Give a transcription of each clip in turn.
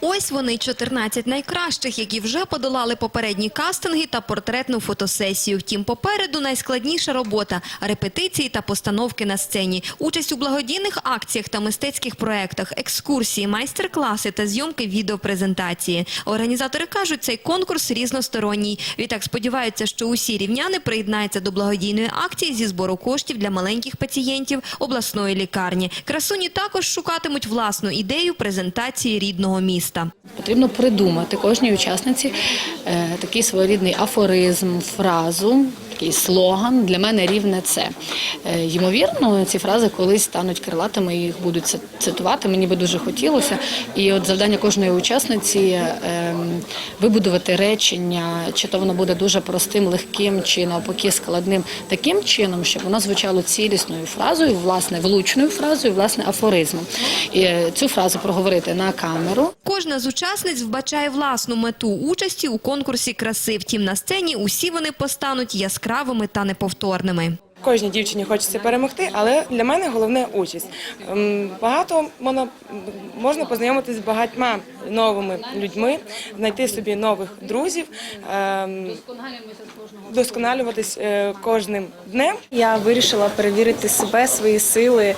Ось вони 14 найкращих, які вже подолали попередні кастинги та портретну фотосесію. Втім, попереду найскладніша робота – репетиції та постановки на сцені. Участь у благодійних акціях та мистецьких проєктах, екскурсії, майстер-класи та зйомки відеопрезентації. Організатори кажуть, цей конкурс різносторонній. Відтак сподіваються, що усі рівняни приєднаються до благодійної акції зі збору коштів для маленьких пацієнтів обласної лікарні. Красуні також шукатимуть власну ідею презентації рідного міста. Потрібно придумати кожній учасниці е, такий своєрідний афоризм, фразу, такий слоган. Для мене рівне це. Е, ймовірно, ці фрази колись стануть крилатими, і їх будуть цитувати. Мені би дуже хотілося. І от завдання кожної учасниці е, вибудувати речення, чи то воно буде дуже простим, легким, чи навпаки складним, таким чином, щоб воно звучало цілісною фразою, власне, влучною фразою, власне, афоризмом. І е, цю фразу проговорити на камеру. Кожна з учасниць вбачає власну мету участі у конкурсі краси. Втім, на сцені усі вони постануть яскравими та неповторними. Кожній дівчині хочеться перемогти, але для мене головне участь. Ем, Багато можна, можна познайомитися з багатьма новими людьми, знайти собі нових друзів, ем, вдосконалюватись е, кожним днем. Я вирішила перевірити себе, свої сили,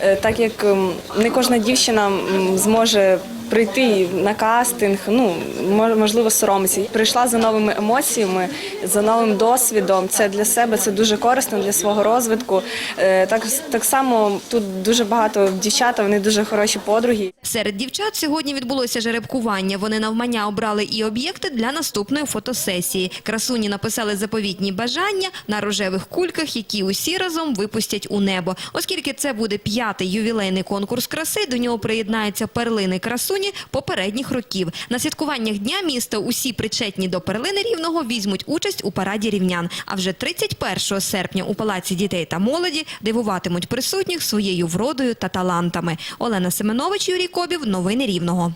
е, так як ем, не кожна дівчина зможе прийти на кастинг, ну мож- можливо, соромиться. Прийшла за новими емоціями, за новим досвідом. Це для себе це дуже корисно для свого розвитку. Е, Так, так само тут дуже багато дівчата, вони дуже хороші подруги. Серед дівчат сьогодні відбулося жеребкування. Вони навмання обрали і об'єкти для наступної фотосесії. Красуні написали заповітні бажання на рожевих кульках, які усі разом випустять у небо. Оскільки це буде п'ятий ювілейний конкурс краси, до нього приєднаються перлини красуні попередніх років. На святкуваннях Дня міста усі причетні до перлини рівного візьмуть участь у параді рівнян. А вже 31 серпня у Палаці дітей та молоді дивуватимуть присутніх своєю вродою та талантами. Олена Семенович, Юрій Кобів. Новини Рівного.